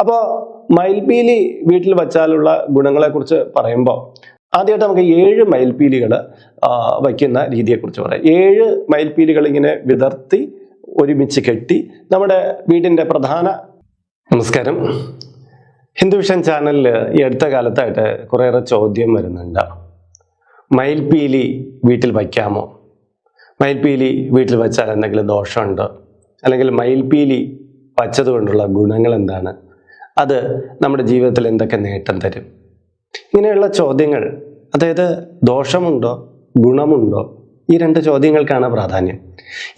അപ്പോൾ മയിൽപീലി വീട്ടിൽ വച്ചാലുള്ള ഗുണങ്ങളെക്കുറിച്ച് പറയുമ്പോൾ ആദ്യമായിട്ട് നമുക്ക് ഏഴ് മയിൽപീലികൾ വയ്ക്കുന്ന രീതിയെക്കുറിച്ച് പറയാം. ഏഴ് മയിൽപീലികൾ ഇങ്ങനെ വിതർത്തി ഒരുമിച്ച് കെട്ടി നമ്മുടെ വീടിന്റെ പ്രധാന നമസ്കാരം. ഹിന്ദു വിഷൻ ചാനലിൽ ഈ അടുത്ത കാലത്തായിട്ട് കുറേയേറെ ചോദ്യം വരുന്നുണ്ട്. മയിൽപീലി വീട്ടിൽ വയ്ക്കാമോ? മയിൽപീലി വീട്ടിൽ വെച്ചാൽ എന്തെങ്കിലും ദോഷമുണ്ടോ? അല്ലെങ്കിൽ മയിൽപീലി വച്ചതുകൊണ്ടുള്ള ഗുണങ്ങൾ എന്താണ് അത് നമ്മുടെ ജീവിതത്തിൽ എന്തൊക്കെ നേട്ടം തരും? ഇങ്ങനെയുള്ള ചോദ്യങ്ങൾ അതായത് ദോഷമുണ്ടോ ഗുണമുണ്ടോ? ഈ രണ്ട് ചോദ്യങ്ങൾക്കാണ് പ്രാധാന്യം.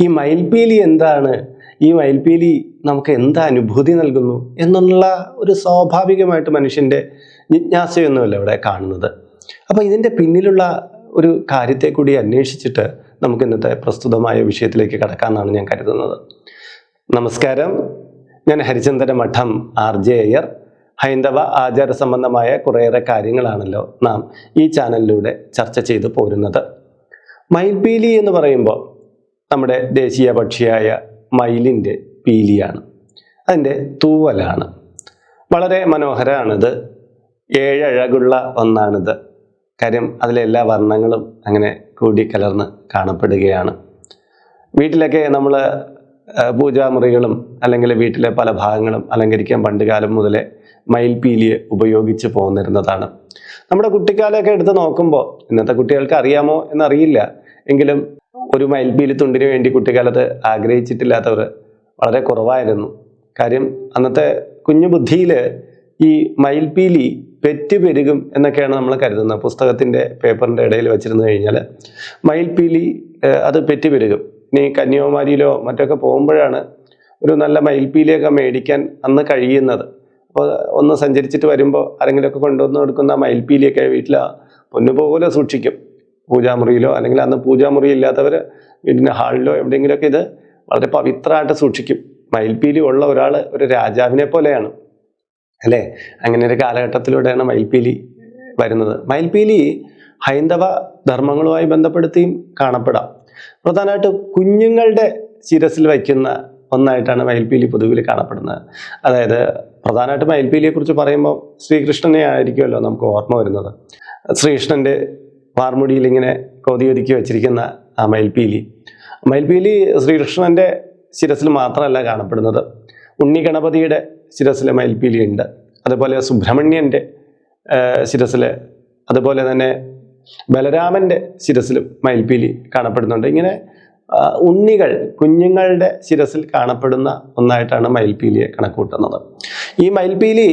ഈ മയിൽപീലി എന്താണ്? ഈ മയിൽപീലി നമുക്ക് എന്താ അനുഭൂതി നൽകുന്നു? എന്നുള്ള ഒരു സ്വാഭാവികമായിട്ട് മനുഷ്യന്റെ ജിജ്ഞാസയൊന്നുമല്ല ഇവിടെ കാണുന്നത്. അപ്പോൾ ഇതിന്റെ പിന്നിലുള്ള ഒരു കാര്യത്തെ കൂടി അന്വേഷിച്ചിട്ട് നമുക്ക് ഇന്നത്തെ പ്രസ്തുതമായ വിഷയത്തിലേക്ക് കടക്കാമെന്നാണ് ഞാൻ കരുതുന്നത്. നമസ്കാരം. ഞാൻ ഹരിചന്ദന മഠം ആർ ജെ അയ്യർ ഹൈന്ദവ ആചാര സംബന്ധമായ കുറേയേറെ കാര്യങ്ങളാണല്ലോ നാം ഈ ചാനലിലൂടെ ചർച്ച ചെയ്തു പോരുന്നത്. മയിൽപീലി എന്ന് പറയുമ്പോൾ നമ്മുടെ ദേശീയ പക്ഷിയായ മയിലിന്റെ പീലിയാണ്. അതിന്റെ തൂവലാണ്. വളരെ മനോഹരമാണിത്. ഏഴഴകുള്ള ഒന്നാണിത്. കാര്യം അതിലെ എല്ലാ വർണങ്ങളും അങ്ങനെ കൂടിക്കലർന്ന് കാണപ്പെടുകയാണ്. വീട്ടിലൊക്കെ നമ്മൾ പൂജാമുറികളും അല്ലെങ്കിൽ വീട്ടിലെ പല ഭാഗങ്ങളും അലങ്കരിക്കാൻ പണ്ട് കാലം മുതലേ മയിൽപീലിയെ ഉപയോഗിച്ച് പോന്നിരുന്നതാണ്. നമ്മുടെ കുട്ടിക്കാലമൊക്കെ എടുത്ത് നോക്കുമ്പോൾ ഇന്നത്തെ കുട്ടികൾക്ക് അറിയാമോ എന്നറിയില്ല. എങ്കിലും ഒരു മയിൽപീലി തുണ്ടിന് വേണ്ടി കുട്ടിക്കാലത്ത് ആഗ്രഹിച്ചിട്ടില്ലാത്തവർ വളരെ കുറവായിരുന്നു. കാര്യം അന്നത്തെ കുഞ്ഞു ബുദ്ധിയിൽ ഈ മയിൽപീലി പെറ്റ് പെരുകും എന്നൊക്കെയാണ് നമ്മൾ കരുതുന്നത്. പുസ്തകത്തിന്റെ പേപ്പറിന്റെ ഇടയിൽ വെച്ചിരുന്നു കഴിഞ്ഞാൽ മയിൽപീലി അത് പെറ്റ് പെരുകും. ഇനി കന്യാകുമാരിയിലോ മറ്റൊക്കെ പോകുമ്പോഴാണ് ഒരു നല്ല മയിൽപ്പീലിയൊക്കെ മേടിക്കാൻ അന്ന് കഴിയുന്നത്. അപ്പോൾ ഒന്ന് സഞ്ചരിച്ചിട്ട് വരുമ്പോൾ ആരെങ്കിലുമൊക്കെ കൊണ്ടുവന്ന് കൊടുക്കുന്ന ആ മയിൽപീലിയൊക്കെ വീട്ടിൽ പൊന്നുപോലെ സൂക്ഷിക്കും. പൂജാമുറിയിലോ അല്ലെങ്കിൽ അന്ന് പൂജാമുറി ഇല്ലാത്തവർ വീടിന്റെ ഹാളിലോ എവിടെയെങ്കിലുമൊക്കെ ഇത് വളരെ പവിത്രമായിട്ട് സൂക്ഷിക്കും. മയിൽപ്പീലി ഉള്ള ഒരാൾ ഒരു രാജാവിനെ പോലെയാണ്. അല്ലേ? അങ്ങനെ ഒരു കാലഘട്ടത്തിലൂടെയാണ് മയിൽപ്പീലി വരുന്നത്. മയിൽപ്പീലി ഹൈന്ദവ ധർമ്മങ്ങളുമായി ബന്ധപ്പെടുത്തിയും കാണപ്പെടാം. പ്രധാനമായിട്ട് കുഞ്ഞുങ്ങളുടെ ശിരസിൽ വയ്ക്കുന്ന ഒന്നായിട്ടാണ് മയിൽപീലി പൊതുവിൽ കാണപ്പെടുന്നത്. അതായത് പ്രധാനമായിട്ടും മയിൽപീലിയെ കുറിച്ച് പറയുമ്പോൾ ശ്രീകൃഷ്ണനെ ആയിരിക്കുമല്ലോ നമുക്ക് ഓർമ്മ വരുന്നത്. ശ്രീകൃഷ്ണന്റെ വാർമുടിയിൽ ഇങ്ങനെ കൊതിയൊതുക്കി വെച്ചിരിക്കുന്ന ആ മയിൽപീലി മയിൽപീലി ശ്രീകൃഷ്ണന്റെ ശിരസിൽ മാത്രമല്ല കാണപ്പെടുന്നത്. ഉണ്ണി ഗണപതിയുടെ ശിരസിലെ മയിൽപീലി ഉണ്ട് അതുപോലെ സുബ്രഹ്മണ്യന്റെ ശിരസിലെ അതുപോലെ തന്നെ ബലരാമന്റെ ശിരസിലും മയിൽപ്പീലി കാണപ്പെടുന്നുണ്ട്. ഇങ്ങനെ ഉണ്ണികൾ കുഞ്ഞുങ്ങളുടെ ശിരസിൽ കാണപ്പെടുന്ന ഒന്നായിട്ടാണ് മയിൽപ്പീലിയെ കണക്കൂട്ടുന്നത് ഈ മയിൽപ്പീലി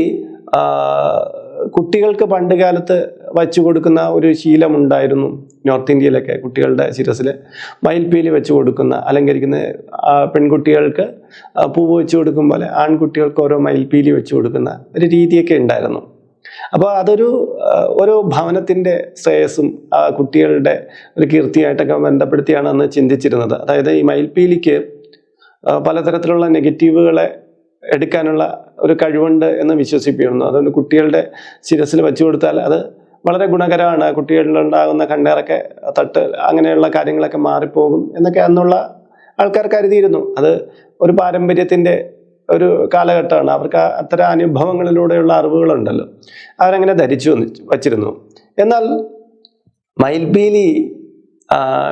കുട്ടികൾക്ക് പണ്ട് കാലത്ത് വച്ചു കൊടുക്കുന്ന ഒരു ശീലമുണ്ടായിരുന്നു നോർത്ത് ഇന്ത്യയിലൊക്കെ കുട്ടികളുടെ ശിരസിൽ മയിൽപ്പീലി വെച്ച് കൊടുക്കുന്ന അലങ്കരിക്കുന്ന പെൺകുട്ടികൾക്ക് പൂവ് വെച്ച് കൊടുക്കും പോലെ ആൺകുട്ടികൾക്ക് ഓരോ മയിൽപ്പീലി വെച്ച് കൊടുക്കുന്ന ഒരു രീതിയൊക്കെ ഉണ്ടായിരുന്നു. അപ്പോൾ അതൊരു ഒരു ഭവനത്തിന്റെ ശ്രേയസ്സും കുട്ടികളുടെ ഒരു കീർത്തിയായിട്ടൊക്കെ ബന്ധപ്പെടുത്തിയാണ് അന്ന് ചിന്തിച്ചിരുന്നത്. അതായത് ഈ മയിൽപീലിക്ക് പലതരത്തിലുള്ള നെഗറ്റീവുകളെ എടുക്കാനുള്ള ഒരു കഴിവുണ്ട് എന്ന് വിശ്വസിപ്പിക്കുന്നു. അതുകൊണ്ട് കുട്ടികളുടെ ശിരസിൽ വെച്ചു കൊടുത്താൽ അത് വളരെ ഗുണകരമാണ്. കുട്ടികളിലുണ്ടാകുന്ന കണ്ണേറൊക്കെ തട്ട് അങ്ങനെയുള്ള കാര്യങ്ങളൊക്കെ മാറിപ്പോകും എന്നൊക്കെ അന്നുള്ള ആൾക്കാർ കരുതിയിരുന്നു. അത് ഒരു പാരമ്പര്യത്തിന്റെ ഒരു കാലഘട്ടമാണ്. അവർക്ക് അത്തരം അനുഭവങ്ങളിലൂടെയുള്ള അറിവുകളുണ്ടല്ലോ. അവരങ്ങനെ ധരിച്ചു വച്ചിരുന്നു. എന്നാൽ മയിൽപീലി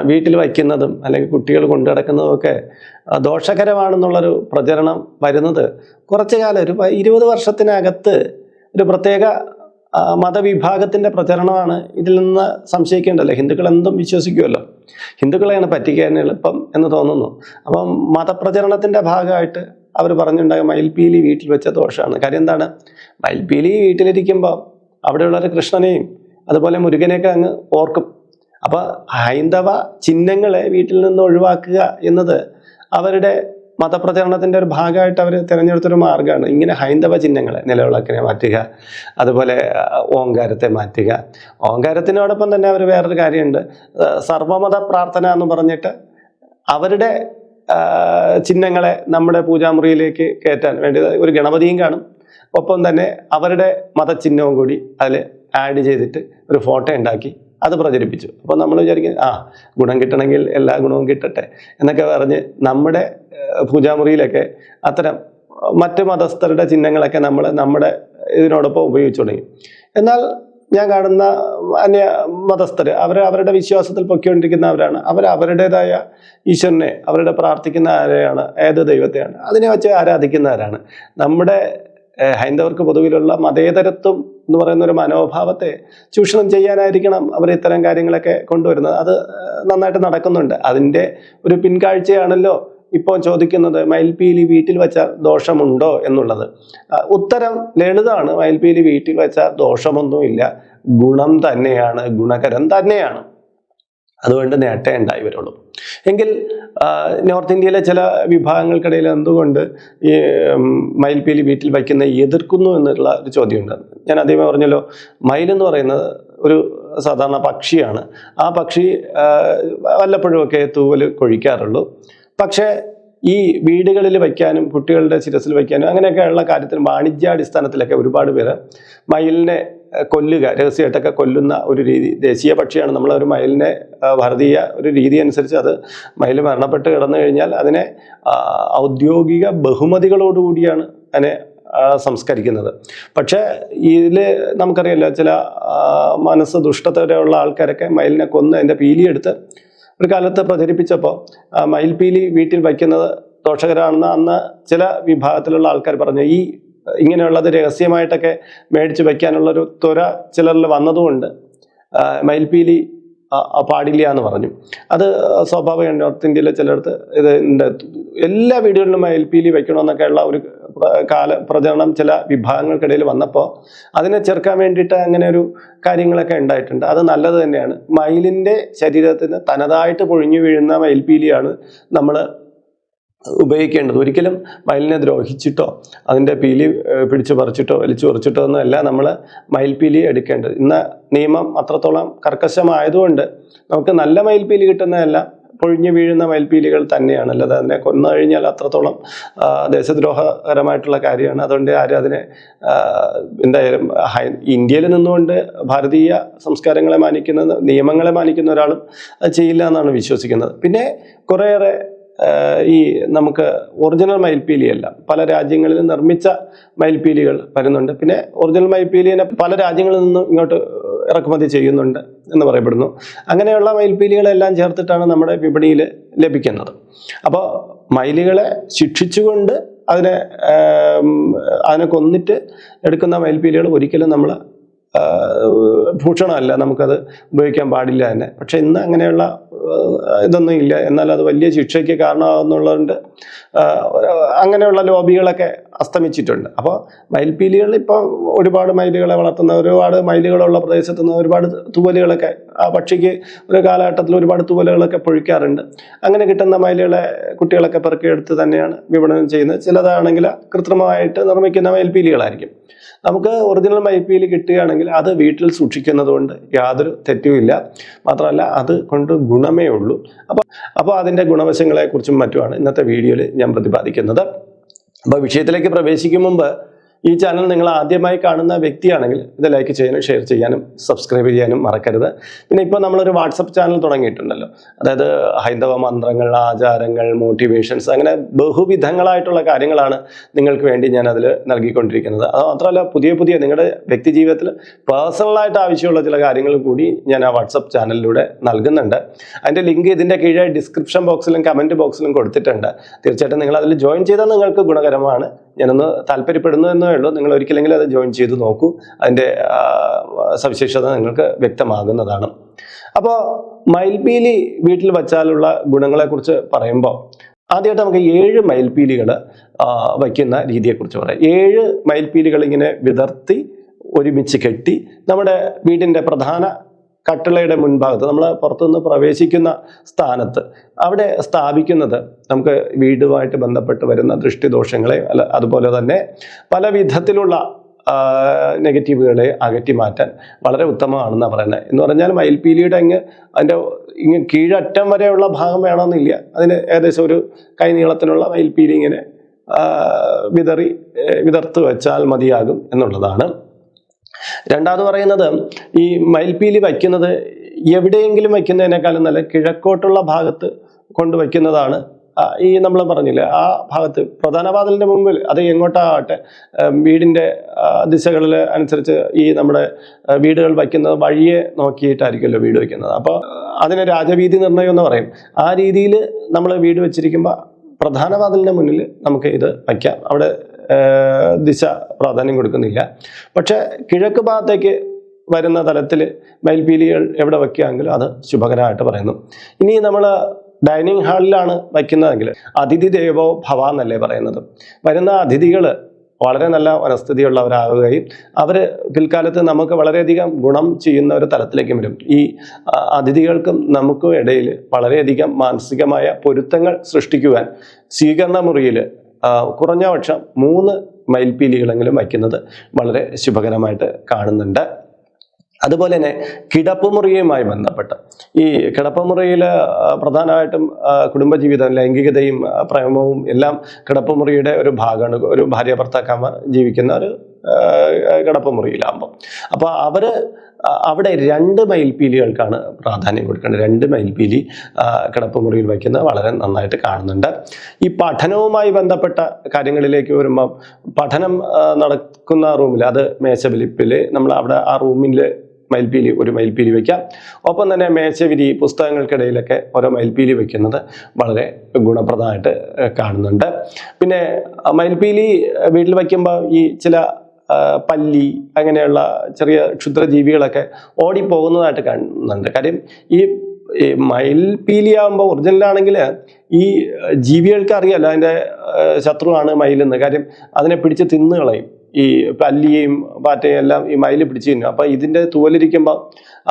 വീട്ടിൽ വയ്ക്കുന്നതും അല്ലെങ്കിൽ കുട്ടികൾ കൊണ്ടു നടക്കുന്നതും ഒക്കെ ദോഷകരമാണെന്നുള്ളൊരു പ്രചരണം വരുന്നത് കുറച്ചു കാലം ഒരു ഇരുപത് വർഷത്തിനകത്ത് ഒരു പ്രത്യേക മതവിഭാഗത്തിന്റെ പ്രചരണമാണ് ഇതിൽ നിന്ന് സംശയിക്കേണ്ടല്ലോ. ഹിന്ദുക്കൾ എന്തും വിശ്വസിക്കുമല്ലോ ഹിന്ദുക്കളെയാണ് പറ്റിക്കാൻ എളുപ്പം എന്ന് തോന്നുന്നു. അപ്പം മതപ്രചരണത്തിന്റെ ഭാഗമായിട്ട് അവർ പറഞ്ഞുണ്ടായ മയിൽപീലി വീട്ടിൽ വെച്ച ദോഷമാണ്. കാര്യം എന്താണ്? മയിൽപീലി വീട്ടിലിരിക്കുമ്പോൾ അവിടെയുള്ളൊരു കൃഷ്ണനെയും അതുപോലെ മുരുകനെയൊക്കെ അങ്ങ് ഓർക്കും. അപ്പോൾ ഹൈന്ദവ ചിഹ്നങ്ങളെ വീട്ടിൽ നിന്ന് ഒഴിവാക്കുക എന്നത് അവരുടെ മതപ്രചരണത്തിന്റെ ഒരു ഭാഗമായിട്ട് അവർ തിരഞ്ഞെടുത്തൊരു മാർഗമാണ്. ഇങ്ങനെ ഹൈന്ദവ ചിഹ്നങ്ങളെ നിലവിളക്കിനെ മാറ്റുക അതുപോലെ ഓങ്കാരത്തെ മാറ്റുക. ഓങ്കാരത്തിനോടൊപ്പം തന്നെ അവർ വേറൊരു കാര്യമുണ്ട്. സർവമത പ്രാർത്ഥന എന്ന് പറഞ്ഞിട്ട് അവരുടെ ചിഹ്നങ്ങളെ നമ്മുടെ പൂജാമുറിയിലേക്ക് കയറ്റാൻ വേണ്ടി ഒരു ഗണപതിയും കാണും. ഒപ്പം തന്നെ അവരുടെ മതചിഹ്നവും കൂടി അതിൽ ആഡ് ചെയ്തിട്ട് ഒരു ഫോട്ടോ ഉണ്ടാക്കി അത് പ്രചരിപ്പിച്ചു. അപ്പോൾ നമ്മൾ വിചാരിക്കും ആ ഗുണം കിട്ടണമെങ്കിൽ എല്ലാ ഗുണവും കിട്ടട്ടെ എന്നൊക്കെ പറഞ്ഞ് നമ്മുടെ പൂജാമുറിയിലൊക്കെ അത്തരം മറ്റ് മതസ്ഥരുടെ ചിഹ്നങ്ങളൊക്കെ നമ്മൾ നമ്മുടെ ഇതിനോടൊപ്പം ഉപയോഗിച്ചു തുടങ്ങി. എന്നാൽ ഞാൻ കാണുന്ന അന്യ മതസ്ഥർ അവർ അവരുടെ വിശ്വാസത്തിൽ പൊക്കിക്കൊണ്ടിരിക്കുന്നവരാണ് അവർ അവരുടേതായ ഈശ്വരനെ അവരുടെ പ്രാർത്ഥിക്കുന്ന ആരെയാണ്? ഏത് ദൈവത്തെയാണ്? അതിനെ വെച്ച് ആരാധിക്കുന്നവരാണ് നമ്മുടെ ഹൈന്ദവർക്ക് പൊതുവിലുള്ള മതേതരത്വം എന്ന് പറയുന്ന ഒരു മനോഭാവത്തെ ചൂഷണം ചെയ്യാനായിരിക്കണം അവർ ഇത്തരം കാര്യങ്ങളൊക്കെ കൊണ്ടുവരുന്നത്. അത് നന്നായിട്ട് നടക്കുന്നുണ്ട്. അതിന്റെ ഒരു പിൻകാഴ്ചയാണല്ലോ ഇപ്പോൾ ചോദിക്കുന്നത് മയിൽപീലി വീട്ടിൽ വെച്ചാൽ ദോഷമുണ്ടോ എന്നുള്ളത്. ഉത്തരം ലളിതാണ്. മയിൽപീലി വീട്ടിൽ വെച്ചാൽ ദോഷമൊന്നുമില്ല. ഗുണം തന്നെയാണ്. ഗുണകരം തന്നെയാണ്. അതുകൊണ്ട് നേട്ടേ ഉണ്ടായി വരുള്ളൂ. എങ്കിൽ നോർത്ത് ഇന്ത്യയിലെ ചില വിഭാഗങ്ങൾക്കിടയിൽ എന്തുകൊണ്ട് ഈ മയിൽപീലി വീട്ടിൽ വയ്ക്കുന്ന എതിർക്കുന്നു എന്നുള്ള ഒരു ചോദ്യമുണ്ട്. ഞാൻ ആദ്യമേ പറഞ്ഞല്ലോ മയിൽ എന്ന് പറയുന്നത് ഒരു സാധാരണ പക്ഷിയാണ്. ആ പക്ഷി വല്ലപ്പോഴുമൊക്കെ തൂവൽ കൊഴിക്കാറുള്ളൂ. പക്ഷേ ഈ വീടുകളിൽ വയ്ക്കാനും കുട്ടികളുടെ ശിരസിൽ വയ്ക്കാനും അങ്ങനെയൊക്കെയുള്ള കാര്യത്തിൽ വാണിജ്യാടിസ്ഥാനത്തിലൊക്കെ ഒരുപാട് പേര് മയിലിനെ കൊല്ലുക രഹസ്യമായിട്ടൊക്കെ കൊല്ലുന്ന ഒരു രീതി ദേശീയ പക്ഷിയാണ്. നമ്മൾ ഒരു മയിലിനെ വർദ്ധിയ ഒരു രീതി അനുസരിച്ച് അത് മയിൽ മരണപ്പെട്ട് കിടന്നു കഴിഞ്ഞാൽ അതിനെ ഔദ്യോഗിക ബഹുമതികളോടുകൂടിയാണ് അതിനെ സംസ്കരിക്കുന്നത്. പക്ഷേ ഇതിൽ നമുക്കറിയാലോ ചില മനസ്സ് ദുഷ്ടതയുള്ള ആൾക്കാരൊക്കെ മയിലിനെ കൊന്ന് അതിന്റെ പീലിയെടുത്ത് ഒരു കാലത്ത് പ്രചരിപ്പിച്ചപ്പോൾ മയിൽപീലി വീട്ടിൽ വയ്ക്കുന്നത് ദോഷകരമാണെന്ന് അന്ന് ചില വിഭാഗത്തിലുള്ള ആൾക്കാർ പറഞ്ഞു. ഈ ഇങ്ങനെയുള്ളത് രഹസ്യമായിട്ടൊക്കെ മേടിച്ച് വയ്ക്കാനുള്ളൊരു ത്വര ചിലരിൽ വന്നതുകൊണ്ട് മയിൽപീലി പാടില്ല എന്ന് പറഞ്ഞു. അത് സ്വാഭാവികമാണ് നോർത്ത് ഇന്ത്യയിലെ ചിലയിടത്ത് ഇതിന്റെ എല്ലാ വീടുകളിലും എൽ മയിൽപീലി വെക്കണമെന്നൊക്കെയുള്ള ഒരു കാല പ്രചരണം ചില വിഭാഗങ്ങൾക്കിടയിൽ വന്നപ്പോൾ അതിനെ ചെറുക്കാൻ വേണ്ടിയിട്ട് അങ്ങനെ ഒരു കാര്യങ്ങളൊക്കെ ഉണ്ടായിട്ടുണ്ട്. അത് നല്ലത് തന്നെയാണ്. മയിലിന്റെ ശരീരത്തിന് തനതായിട്ട് പൊഴിഞ്ഞു വീഴുന്ന മയിൽപീലിയാണ് നമ്മൾ ഉപയോഗിക്കേണ്ടത്. ഒരിക്കലും മയിലിനെ ദ്രോഹിച്ചിട്ടോ അതിന്റെ പീലി പിടിച്ച് പറിച്ചിട്ടോ വലിച്ചു പറിച്ചിട്ടോ ഒന്നും അല്ല നമ്മൾ മയിൽപീലി എടുക്കേണ്ടത്. ഇന്ന് നിയമം അത്രത്തോളം കർക്കശമായതുകൊണ്ട് നമുക്ക് നല്ല മയിൽപീലി കിട്ടുന്നതല്ല പൊഴിഞ്ഞു വീഴുന്ന മയിൽപീലികൾ തന്നെയാണ്. അല്ലാതെ അതിനെ കൊന്നു കഴിഞ്ഞാൽ അത്രത്തോളം ദേശദ്രോഹകരമായിട്ടുള്ള കാര്യമാണ്. അതുകൊണ്ട് ആരും അതിനെ എന്തായാലും ഇന്ത്യയിൽ നിന്നുകൊണ്ട് ഭാരതീയ സംസ്കാരങ്ങളെ മാനിക്കുന്ന നിയമങ്ങളെ മാനിക്കുന്ന ഒരാളും ചെയ്യില്ല എന്നാണ് വിശ്വസിക്കുന്നത്. പിന്നെ കുറേയേറെ ഈ നമുക്ക് ഒറിജിനൽ മയിൽപ്പീലിയല്ല പല രാജ്യങ്ങളിൽ നിർമ്മിച്ച മയിൽപ്പീലികൾ വരുന്നുണ്ട്. പിന്നെ ഒറിജിനൽ മയിൽപ്പീലിനെ പല രാജ്യങ്ങളിൽ നിന്നും ഇങ്ങോട്ട് ഇറക്കുമതി ചെയ്യുന്നുണ്ട് എന്ന് പറയപ്പെടുന്നു. അങ്ങനെയുള്ള മയിൽപ്പീലികളെല്ലാം ചേർത്തിട്ടാണ് നമ്മുടെ വിപണിയിൽ ലഭിക്കുന്നത്. അപ്പോൾ മയിലുകളെ ശിക്ഷിച്ചുകൊണ്ട് അതിനെ അതിനെ കൊന്നിട്ട് എടുക്കുന്ന മയിൽപ്പീലികൾ ഒരിക്കലും നമ്മൾ ഭൂഷണമല്ല നമുക്കത് ഉപയോഗിക്കാൻ പാടില്ല തന്നെ. പക്ഷെ ഇന്ന് അങ്ങനെയുള്ള ഇതൊന്നും ഇല്ല. എന്നാൽ അത് വലിയ ശിക്ഷയ്ക്ക് കാരണമാകുന്നുള്ളതുകൊണ്ട് അങ്ങനെയുള്ള ലോബികളൊക്കെ അസ്തമിച്ചിട്ടുണ്ട്. അപ്പോൾ മയിൽപ്പീലികൾ ഇപ്പോൾ ഒരുപാട് മയിലുകളെ വളർത്തുന്ന ഒരുപാട് മയിലുകളുള്ള പ്രദേശത്ത് നിന്ന് ഒരുപാട് തൂവലുകളൊക്കെ ആ പക്ഷിക്ക് ഒരു കാലഘട്ടത്തിൽ ഒരുപാട് തൂവലുകളൊക്കെ പൊഴിക്കാറുണ്ട്. അങ്ങനെ കിട്ടുന്ന മയിലുകളെ കുട്ടികളൊക്കെ പെറുക്കിയെടുത്ത് തന്നെയാണ് വിപണനം ചെയ്യുന്നത്. ചിലതാണെങ്കിൽ കൃത്രിമമായിട്ട് നിർമ്മിക്കുന്ന മയിൽപീലികളായിരിക്കും നമുക്ക് ഒറിജിനൽ മൈപ്പിയിൽ കിട്ടുകയാണെങ്കിൽ അത് വീട്ടിൽ സൂക്ഷിക്കുന്നത് കൊണ്ട് യാതൊരു തെറ്റുമില്ല മാത്രമല്ല അത് കൊണ്ട് ഗുണമേ ഉള്ളൂ. അപ്പോൾ അപ്പോൾ അതിന്റെ ഗുണവശങ്ങളെക്കുറിച്ചും മറ്റുമാണ് ഇന്നത്തെ വീഡിയോയിൽ ഞാൻ പ്രതിപാദിക്കുന്നത്. അപ്പോൾ വിഷയത്തിലേക്ക് പ്രവേശിക്കും മുമ്പ് ഈ ചാനൽ നിങ്ങൾ ആദ്യമായി കാണുന്ന വ്യക്തിയാണെങ്കിൽ ഇത് ലൈക്ക് ചെയ്യാനും ഷെയർ ചെയ്യാനും സബ്സ്ക്രൈബ് ചെയ്യാനും മറക്കരുത്. പിന്നെ ഇപ്പോൾ നമ്മളൊരു വാട്സപ്പ് ചാനൽ തുടങ്ങിയിട്ടുണ്ടല്ലോ. അതായത് ഹൈന്ദവ മന്ത്രങ്ങൾ ആചാരങ്ങൾ മോട്ടിവേഷൻസ് അങ്ങനെ ബഹുവിധങ്ങളായിട്ടുള്ള കാര്യങ്ങളാണ് നിങ്ങൾക്ക് വേണ്ടി ഞാൻ അതിൽ നൽകിക്കൊണ്ടിരിക്കുന്നത്. അത് മാത്രമല്ല പുതിയ പുതിയ നിങ്ങളുടെ വ്യക്തി ജീവിതത്തിൽ പേഴ്സണലായിട്ട് ആവശ്യമുള്ള ചില കാര്യങ്ങൾ കൂടി ഞാൻ ആ വാട്സപ്പ് ചാനലിലൂടെ നൽകുന്നുണ്ട്. അതിന്റെ ലിങ്ക് ഇതിന്റെ കീഴെ ഡിസ്ക്രിപ്ഷൻ ബോക്സിലും കമന്റ് ബോക്സിലും കൊടുത്തിട്ടുണ്ട്. തീർച്ചയായിട്ടും നിങ്ങൾ അതിൽ ജോയിൻ ചെയ്താൽ നിങ്ങൾക്ക് ഗുണകരമാണ്. ഞാനൊന്ന് താല്പര്യപ്പെടുന്നു എന്നേ ഉള്ളൂ. നിങ്ങൾ ഒരിക്കലെങ്കിലും അത് ജോയിൻ ചെയ്ത് നോക്കൂ. അതിന്റെ സവിശേഷത നിങ്ങൾക്ക് വ്യക്തമാകുന്നതാണ്. അപ്പോൾ മയിൽപീലി വീട്ടിൽ വച്ചാലുള്ള ഗുണങ്ങളെക്കുറിച്ച് പറയുമ്പോൾ ആദ്യമായിട്ട് നമുക്ക് ഏഴ് മയിൽപീലികൾ വയ്ക്കുന്ന രീതിയെക്കുറിച്ച് പറയാം. ഏഴ് മയിൽപീലികൾ ഇങ്ങനെ വിതർത്തി ഒരുമിച്ച് കെട്ടി നമ്മുടെ വീടിന്റെ പ്രധാന കട്ടിളയുടെ മുൻഭാഗത്ത് നമ്മൾ പുറത്തുനിന്ന് പ്രവേശിക്കുന്ന സ്ഥാനത്ത് അവിടെ സ്ഥാപിക്കുന്നത് നമുക്ക് വീടുമായിട്ട് ബന്ധപ്പെട്ട് വരുന്ന ദൃഷ്ടിദോഷങ്ങളെ അല്ല അതുപോലെ തന്നെ പല വിധത്തിലുള്ള നെഗറ്റീവുകളെ അകറ്റി മാറ്റാൻ വളരെ ഉത്തമമാണെന്നാണ് പറയുന്നത്. എന്ന് പറഞ്ഞാൽ മയിൽപീലിയുടെ അങ്ങ് അതിന്റെ ഇങ്ങ് കീഴറ്റം വരെയുള്ള ഭാഗം വേണമെന്നില്ല. അതിന് ഏകദേശം ഒരു കൈ നീളത്തിനുള്ള മയിൽപീലി ഇങ്ങനെ വിതറി വിതർത്ത് വെച്ചാൽ മതിയാകും എന്നുള്ളതാണ്. രണ്ടാമത് പറയുന്നത് ഈ മയിൽപ്പീലി വയ്ക്കുന്നത് എവിടെയെങ്കിലും വയ്ക്കുന്നതിനേക്കാളും നല്ല കിഴക്കോട്ടുള്ള ഭാഗത്ത് കൊണ്ട് വയ്ക്കുന്നതാണ്. ഈ നമ്മൾ പറഞ്ഞില്ലേ ആ ഭാഗത്ത് പ്രധാന വാതിലിന്റെ മുമ്പിൽ അത് എങ്ങോട്ടാകട്ടെ വീടിന്റെ ദിശകളിൽ അനുസരിച്ച് ഈ നമ്മുടെ വീടുകൾ വയ്ക്കുന്നത് വഴിയെ നോക്കിയിട്ടായിരിക്കുമല്ലോ വീട് വയ്ക്കുന്നത്. അപ്പോൾ അതിന് രാജവീതി നിർണയം എന്ന് പറയും. ആ രീതിയിൽ നമ്മൾ വീട് വെച്ചിരിക്കുമ്പോൾ പ്രധാന വാതിലിന്റെ മുന്നിൽ നമുക്ക് ഇത് വയ്ക്കാം. അവിടെ ദിശ പ്രാധാന്യം കൊടുക്കുന്നില്ല. പക്ഷേ കിഴക്ക് ഭാഗത്തേക്ക് വരുന്ന തലത്തിൽ മയിൽപീലികൾ എവിടെ വയ്ക്കുകയാണെങ്കിലും അത് ശുഭകരമായിട്ട് പറയുന്നു. ഇനി നമ്മൾ ഡൈനിങ് ഹാളിലാണ് വയ്ക്കുന്നതെങ്കിൽ അതിഥി ദേവോ ഭവ എന്നല്ലേ പറയുന്നത്. വരുന്ന അതിഥികൾ വളരെ നല്ല മനസ്ഥിതിയുള്ളവരാകുകയും അവർ പിൽക്കാലത്ത് നമുക്ക് വളരെയധികം ഗുണം ചെയ്യുന്ന ഒരു തലത്തിലേക്ക് വരും. ഈ അതിഥികൾക്കും നമുക്കും ഇടയിൽ വളരെയധികം മാനസികമായ പൊരുത്തങ്ങൾ സൃഷ്ടിക്കുവാൻ സ്വീകരണ മുറിയിൽ കുറഞ്ഞ പക്ഷം മൂന്ന് മയിൽപ്പീലികളെങ്കിലും വയ്ക്കുന്നത് വളരെ ശുഭകരമായിട്ട് കാണുന്നുണ്ട്. അതുപോലെ തന്നെ കിടപ്പുമുറിയുമായി ബന്ധപ്പെട്ട് ഈ കിടപ്പുമുറിയിൽ പ്രധാനമായിട്ടും കുടുംബജീവിതം ലൈംഗികതയും പ്രേമവും എല്ലാം കിടപ്പുമുറിയുടെ ഒരു ഭാഗമാണ് ഒരു ഭാര്യ ഭർത്താക്കന്മാർ ജീവിക്കുന്ന ഒരു കിടപ്പുമുറിയിലാകുമ്പോൾ അപ്പോൾ അവർ അവിടെ രണ്ട് മയിൽപ്പീലികൾക്കാണ് പ്രാധാന്യം കൊടുക്കേണ്ടത്. രണ്ട് മയിൽപ്പീലി കിടപ്പുമുറിയിൽ വയ്ക്കുന്നത് വളരെ നന്നായിട്ട് കാണുന്നുണ്ട്. ഈ പഠനവുമായി ബന്ധപ്പെട്ട കാര്യങ്ങളിലേക്ക് വരുമ്പം പഠനം നടക്കുന്ന റൂമിൽ അത് മേശവിലിപ്പിൽ നമ്മൾ അവിടെ ആ റൂമിൽ മയിൽപ്പീലി ഒരു മയിൽപ്പീലി വയ്ക്കാം. ഒപ്പം തന്നെ മേശവിരി പുസ്തകങ്ങൾക്കിടയിലൊക്കെ ഓരോ മയിൽപ്പീലി വയ്ക്കുന്നത് വളരെ ഗുണപ്രദമായിട്ട് കാണുന്നുണ്ട്. പിന്നെ മയിൽപ്പീലി വീട്ടിൽ വയ്ക്കുമ്പോൾ ഈ ചില പല്ലി അങ്ങനെയുള്ള ചെറിയ ക്ഷുദ്രജീവികളൊക്കെ ഓടിപ്പോകുന്നതായിട്ട് കാണുന്നുണ്ട്. കാര്യം ഈ മയിൽപീലിയാകുമ്പോൾ ഒറിജിനലാണെങ്കിൽ ഈ ജീവികൾക്ക് അറിയാലോ അതിന്റെ ശത്രുവാണ് മയിലെന്ന്. കാര്യം അതിനെ പിടിച്ച് തിന്നു കളയും. ഈ പല്ലിയെയും പാറ്റയും എല്ലാം ഈ മയിൽ പിടിച്ച് തിന്നും. അപ്പം ഇതിന്റെ തൂവലിരിക്കുമ്പോൾ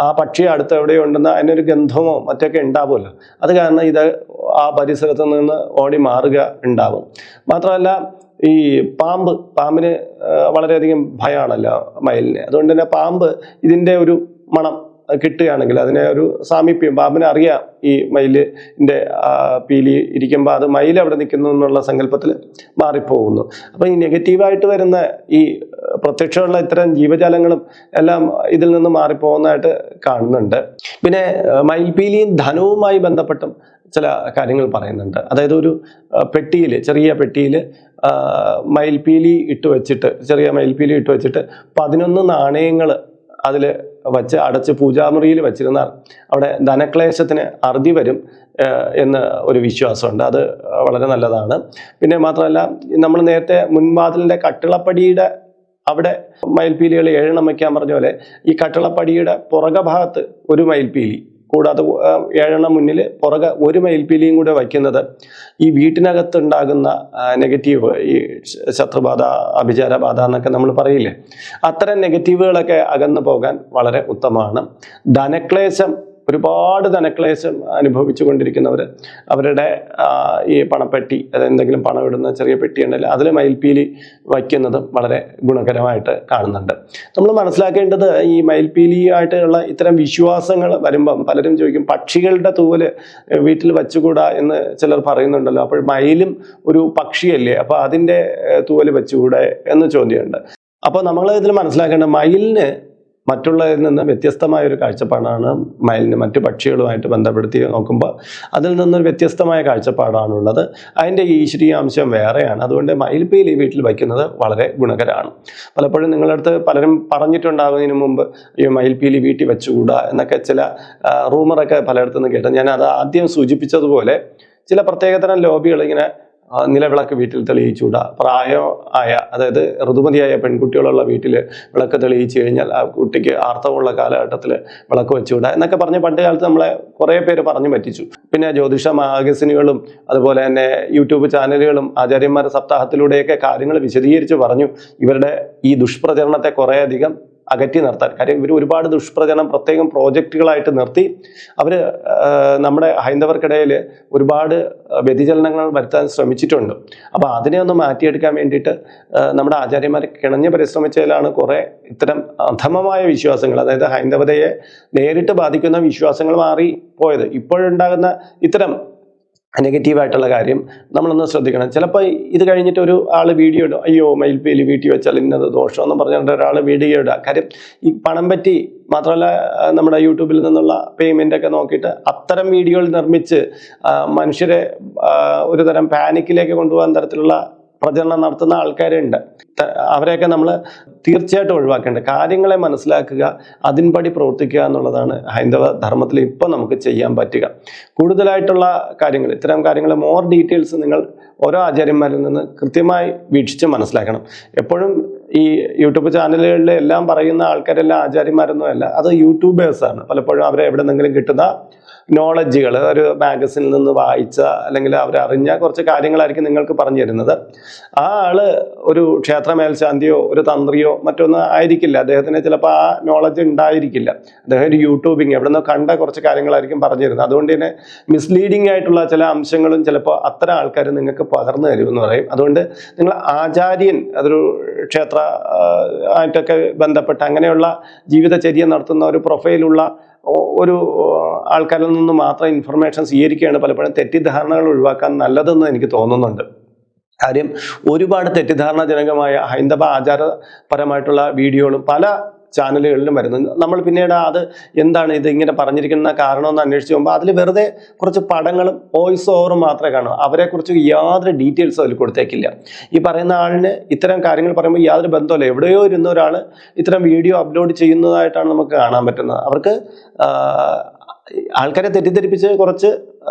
ആ പക്ഷി അടുത്ത് എവിടെയോ ഉണ്ടെന്ന് അതിനൊരു ഗന്ധമോ മറ്റൊക്കെ ഉണ്ടാവുമല്ലോ. അത് കാരണം ഇത് ആ പരിസരത്ത് നിന്ന് ഓടി മാറുക ഉണ്ടാവും. മാത്രമല്ല ഈ പാമ്പ് പാമ്പിന് വളരെയധികം ഭയമാണല്ലോ മയിലിന്. അതുകൊണ്ട് തന്നെ പാമ്പ് ഇതിന്റെ ഒരു മണം കിട്ടുകയാണെങ്കിൽ അതിനെ ഒരു സാമീപ്യം പാമ്പിനെ അറിയാം ഈ മയിലിന്റെ പീലി ഇരിക്കുമ്പോൾ അത് മയിൽ അവിടെ നിൽക്കുന്നു എന്നുള്ള സങ്കല്പത്തിൽ മാറിപ്പോകുന്നു. അപ്പം ഈ നെഗറ്റീവായിട്ട് വരുന്ന ഈ പ്രത്യക്ഷമുള്ള ഇത്തരം ജീവജാലങ്ങളും എല്ലാം ഇതിൽ നിന്ന് മാറിപ്പോകുന്നതായിട്ട് കാണുന്നുണ്ട്. പിന്നെ മയിൽപീലിയും ധനവുമായി ബന്ധപ്പെട്ടും ചില കാര്യങ്ങൾ പറയുന്നുണ്ട്. അതായത് ഒരു പെട്ടിയിൽ ചെറിയ പെട്ടിയിൽ മയിൽപീലി ഇട്ട് വെച്ചിട്ട് ചെറിയ മയിൽപീലി ഇട്ട് വെച്ചിട്ട് പതിനൊന്ന് നാണയങ്ങൾ അതിൽ വച്ച് അടച്ച് പൂജാമുറിയിൽ വെച്ചിരുന്നാൽ അവിടെ ധനക്ലേശത്തിന് അറുതി വരും എന്ന് ഒരു വിശ്വാസമുണ്ട്. അത് വളരെ നല്ലതാണ്. പിന്നെ മാത്രമല്ല നമ്മൾ നേരത്തെ മുൻവാതിലിന്റെ കട്ടിളപ്പടിയുടെ അവിടെ മയിൽപീലികൾ ഏഴെണ്ണം വയ്ക്കാൻ പറഞ്ഞ പോലെ ഈ കട്ടിളപ്പടിയുടെ പുറകെ ഭാഗത്ത് ഒരു മയിൽപീലി കൂടാതെ ഏഴെണ്ണം മുന്നിൽ പുറകെ ഒരു മയിൽപ്പീലിയും കൂടെ വയ്ക്കുന്നത് ഈ വീട്ടിനകത്തുണ്ടാകുന്ന നെഗറ്റീവ് ഈ ശത്രുബാധ അഭിചാരബാധ എന്നൊക്കെ നമ്മൾ പറയില്ലേ? അത്തരം നെഗറ്റീവുകളൊക്കെ അകന്നു പോകാൻ വളരെ ഉത്തമമാണ്. ധനക്ലേശം ഒരുപാട് ധനക്ലേശം അനുഭവിച്ചു കൊണ്ടിരിക്കുന്നവർ അവരുടെ ഈ പണപ്പെട്ടി അതായത് എന്തെങ്കിലും പണം ഇടുന്ന ചെറിയ പെട്ടി ഉണ്ടെങ്കിൽ അതിൽ മയിൽപ്പീലി വയ്ക്കുന്നതും വളരെ ഗുണകരമായിട്ട് കാണുന്നുണ്ട്. നമ്മൾ മനസ്സിലാക്കേണ്ടത് ഈ മയിൽപ്പീലിയായിട്ടുള്ള ഇത്തരം വിശ്വാസങ്ങൾ വരുമ്പം പലരും ചോദിക്കും പക്ഷികളുടെ തൂവൽ വീട്ടിൽ വെച്ചുകൂടാ എന്ന് ചിലർ പറയുന്നുണ്ടല്ലോ അപ്പോൾ മയിലും ഒരു പക്ഷിയല്ലേ അപ്പോൾ അതിന്റെ തൂവൽ വെച്ചുകൂടെ എന്ന് ചോദ്യമുണ്ട്. അപ്പോൾ നമ്മൾ ഇതിൽ മനസ്സിലാക്കേണ്ട മയിലിന് മറ്റുള്ളതിൽ നിന്ന് വ്യത്യസ്തമായ ഒരു കാഴ്ചപ്പാടാണ് മയിലിന് മറ്റു പക്ഷികളുമായിട്ട് ബന്ധപ്പെടുത്തി നോക്കുമ്പോൾ അതിൽ നിന്നൊരു വ്യത്യസ്തമായ കാഴ്ചപ്പാടാണുള്ളത്. അതിന്റെ ഈശ്വരീയാംശം വേറെയാണ്. അതുകൊണ്ട് മയിൽപ്പീലി വീട്ടിൽ വയ്ക്കുന്നത് വളരെ ഗുണകരമാണ്. പലപ്പോഴും നിങ്ങളടുത്ത് പലരും പറഞ്ഞിട്ടുണ്ടാകുന്നതിന് മുമ്പ് ഈ മയിൽപ്പീലി വീട്ടിൽ വെച്ചുകൂടാ എന്നൊക്കെ ചില റൂമറൊക്കെ പലയിടത്തുനിന്ന് കേട്ടു. ഞാൻ അത് ആദ്യം സൂചിപ്പിച്ചതുപോലെ ചില പ്രത്യേകതരം ലോബികൾ ഇങ്ങനെ നിലവിളക്ക് വീട്ടിൽ തെളിയിച്ചുകൂടാ പ്രായോ ആയ അതായത് ഋതുമതിയായ പെൺകുട്ടികളുള്ള വീട്ടിൽ വിളക്ക് തെളിയിച്ചു കഴിഞ്ഞാൽ ആ കുട്ടിക്ക് ആർത്തവമുള്ള കാലഘട്ടത്തിൽ വിളക്ക് വെച്ചുകൂടാ എന്നൊക്കെ പറഞ്ഞ് പണ്ട് കാലത്ത് നമ്മളെ കുറേ പേര് പറഞ്ഞു പറ്റിച്ചു. പിന്നെ ജ്യോതിഷ മാഗസിനുകളും അതുപോലെ തന്നെ യൂട്യൂബ് ചാനലുകളും ആചാര്യന്മാരുടെ സപ്താഹത്തിലൂടെയൊക്കെ കാര്യങ്ങൾ വിശദീകരിച്ച് പറഞ്ഞു. ഇവരുടെ ഈ ദുഷ്പ്രചരണത്തെ കുറേയധികം അകറ്റി നിർത്താൻ. കാര്യം ഇവർ ഒരുപാട് ദുഷ്പ്രചരണം പ്രത്യേകം പ്രോജക്റ്റുകളായിട്ട് നിർത്തി. അവർ നമ്മുടെ ഹൈന്ദവർക്കിടയിൽ ഒരുപാട് വ്യതിചലനങ്ങൾ വരുത്താൻ ശ്രമിച്ചിട്ടുണ്ട്. അപ്പോൾ അതിനെ ഒന്ന് മാറ്റിയെടുക്കാൻ വേണ്ടിയിട്ട് നമ്മുടെ ആചാര്യന്മാർ കിണഞ്ഞ് പരിശ്രമിച്ചതിലാണ് കുറേ ഇത്തരം അധമമായ വിശ്വാസങ്ങൾ അതായത് ഹൈന്ദവതയെ നേരിട്ട് ബാധിക്കുന്ന വിശ്വാസങ്ങൾ മാറി പോയത് ഇപ്പോഴുണ്ടാകുന്ന ഇത്തരം നെഗറ്റീവായിട്ടുള്ള കാര്യം നമ്മളൊന്ന് ശ്രദ്ധിക്കണം. ചിലപ്പോൾ ഇത് കഴിഞ്ഞിട്ട് ഒരു ആൾ വീഡിയോ ഇടും അയ്യോ മയിൽപ്പേലി വീട്ടിൽ വെച്ചാൽ ഇന്നത് ദോഷമെന്ന് പറഞ്ഞിട്ട് ഒരാൾ വീഡിയോ ഇടുക. കാര്യം ഈ പണം പറ്റി മാത്രമല്ല നമ്മുടെ യൂട്യൂബിൽ നിന്നുള്ള പേയ്മെന്റ് ഒക്കെ നോക്കിയിട്ട് അത്തരം വീഡിയോകൾ നിർമ്മിച്ച് മനുഷ്യരെ ഒരു തരം പാനിക്കിലേക്ക് കൊണ്ടുപോകാൻ തരത്തിലുള്ള പ്രചരണം നടത്തുന്ന ആൾക്കാരുണ്ട്. അവരെയൊക്കെ നമ്മൾ തീർച്ചയായിട്ടും ഒഴിവാക്കേണ്ടത്. കാര്യങ്ങളെ മനസ്സിലാക്കുക അതിൻപടി പ്രവർത്തിക്കുക എന്നുള്ളതാണ് ഹൈന്ദവ ധർമ്മത്തിൽ ഇപ്പം നമുക്ക് ചെയ്യാൻ പറ്റുക. കൂടുതലായിട്ടുള്ള കാര്യങ്ങൾ ഇത്തരം കാര്യങ്ങൾ മോർ ഡീറ്റെയിൽസ് നിങ്ങൾ ഓരോ ആചാര്യന്മാരിൽ നിന്ന് കൃത്യമായി വീക്ഷിച്ച് മനസ്സിലാക്കണം. എപ്പോഴും ഈ യൂട്യൂബ് ചാനലുകളിൽ എല്ലാം പറയുന്ന ആൾക്കാരെല്ലാം ആചാര്യന്മാരൊന്നും അല്ല. അത് യൂട്യൂബേഴ്സാണ് പലപ്പോഴും അവരെ എവിടെ നിന്നെങ്കിലും കിട്ടുന്ന നോളജുകൾ ഒരു മാഗസിനിൽ നിന്ന് വായിച്ച അല്ലെങ്കിൽ അവരറിഞ്ഞ കുറച്ച് കാര്യങ്ങളായിരിക്കും നിങ്ങൾക്ക് പറഞ്ഞു തരുന്നത്. ആ ആൾ ഒരു ക്ഷേത്ര മേൽശാന്തിയോ ഒരു തന്ത്രിയോ മറ്റൊന്നും ആയിരിക്കില്ല. അദ്ദേഹത്തിന് ചിലപ്പോൾ ആ നോളജ് ഉണ്ടായിരിക്കില്ല. അദ്ദേഹം ഒരു യൂട്യൂബിങ് എവിടെ നിന്നോ കണ്ട കുറച്ച് കാര്യങ്ങളായിരിക്കും പറഞ്ഞു തരുന്നത്. അതുകൊണ്ട് തന്നെ മിസ്ലീഡിംഗ് ആയിട്ടുള്ള ചില അംശങ്ങളും ചിലപ്പോൾ അത്തരം ആൾക്കാർ നിങ്ങൾക്ക് പകർന്നു തരുമെന്ന് പറയും. അതുകൊണ്ട് നിങ്ങൾ ആചാര്യൻ അതൊരു ക്ഷേത്ര ആയിട്ടൊക്കെ ബന്ധപ്പെട്ട് അങ്ങനെയുള്ള ജീവിതചര്യ നടത്തുന്ന ഒരു പ്രൊഫൈലുള്ള ഒരു ആൾക്കാരിൽ നിന്ന് മാത്രം ഇൻഫർമേഷൻ സ്വീകരിക്കുകയാണ് പലപ്പോഴും തെറ്റിദ്ധാരണകൾ ഒഴിവാക്കാൻ നല്ലതെന്ന് എനിക്ക് തോന്നുന്നുണ്ട്. കാര്യം ഒരുപാട് തെറ്റിദ്ധാരണാജനകമായ ഹൈന്ദവ ആചാരപരമായിട്ടുള്ള വീഡിയോകളും പല ചാനലുകളിലും വരുന്നു. നമ്മൾ പിന്നീട് അത് എന്താണ് ഇത് ഇങ്ങനെ പറഞ്ഞിരിക്കുന്ന കാരണം എന്ന് അന്വേഷിച്ച് പോകുമ്പോൾ അതിൽ വെറുതെ കുറച്ച് പടങ്ങളും വോയിസ് ഓവറും മാത്രമേ കാണൂ. അവരെക്കുറിച്ച് യാതൊരു ഡീറ്റെയിൽസും അതിൽ കൊടുത്തേക്കില്ല. ഈ പറയുന്ന ആളിന് ഇത്തരം കാര്യങ്ങൾ പറയുമ്പോൾ യാതൊരു ബന്ധമില്ല എവിടെയോ ഇരുന്ന ഒരാൾ ഇത്തരം വീഡിയോ അപ്ലോഡ് ചെയ്യുന്നതായിട്ടാണ് നമുക്ക് കാണാൻ പറ്റുന്നത്. അവർക്ക് ആൾക്കാരെ തെറ്റിദ്ധരിപ്പിച്ച് കുറച്ച്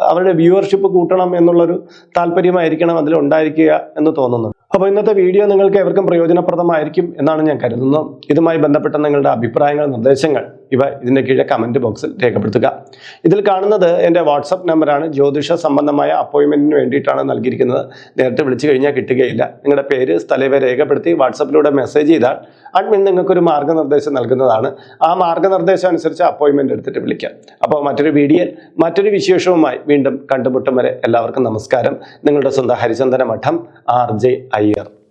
അവരുടെ വ്യൂവർഷിപ്പ് കൂട്ടണം എന്നുള്ളൊരു താല്പര്യമായിരിക്കണം അതിൽ ഉണ്ടായിരിക്കുക എന്ന് തോന്നുന്നു. അപ്പോൾ ഇന്നത്തെ വീഡിയോ നിങ്ങൾക്ക് എവർക്കും പ്രയോജനപ്രദമായിരിക്കും എന്നാണ് ഞാൻ കരുതുന്നത്. ഇതുമായി ബന്ധപ്പെട്ട നിങ്ങളുടെ അഭിപ്രായങ്ങൾ നിർദ്ദേശങ്ങൾ ഇവ ഇതിന്റെ കീഴെ കമന്റ് ബോക്സിൽ രേഖപ്പെടുത്തുക. ഇതിൽ കാണുന്നത് എന്റെ വാട്സപ്പ് നമ്പറാണ് ജ്യോതിഷ സംബന്ധമായ അപ്പോയിൻമെന്റിന് വേണ്ടിയിട്ടാണ് നൽകിയിരിക്കുന്നത്. നേരത്തെ വിളിച്ചു കഴിഞ്ഞാൽ കിട്ടുകയില്ല. നിങ്ങളുടെ പേര് സ്ഥലവ രേഖപ്പെടുത്തി വാട്സപ്പിലൂടെ മെസ്സേജ് ചെയ്താൽ അഡ്മിൻ നിങ്ങൾക്കൊരു മാർഗനിർദ്ദേശം നൽകുന്നതാണ്. ആ മാർഗനിർദ്ദേശം അനുസരിച്ച് അപ്പോയിൻമെന്റ് എടുത്തിട്ട് വിളിക്കാം അപ്പോൾ മറ്റൊരു വീഡിയോ മറ്റൊരു വിശേഷവുമായി വീണ്ടും കണ്ടുമുട്ടും വരെ എല്ലാവർക്കും നമസ്കാരം. നിങ്ങളുടെ സ്വന്തം ഹരിചന്ദന മഠം ആർ ജെ അയ്യർ.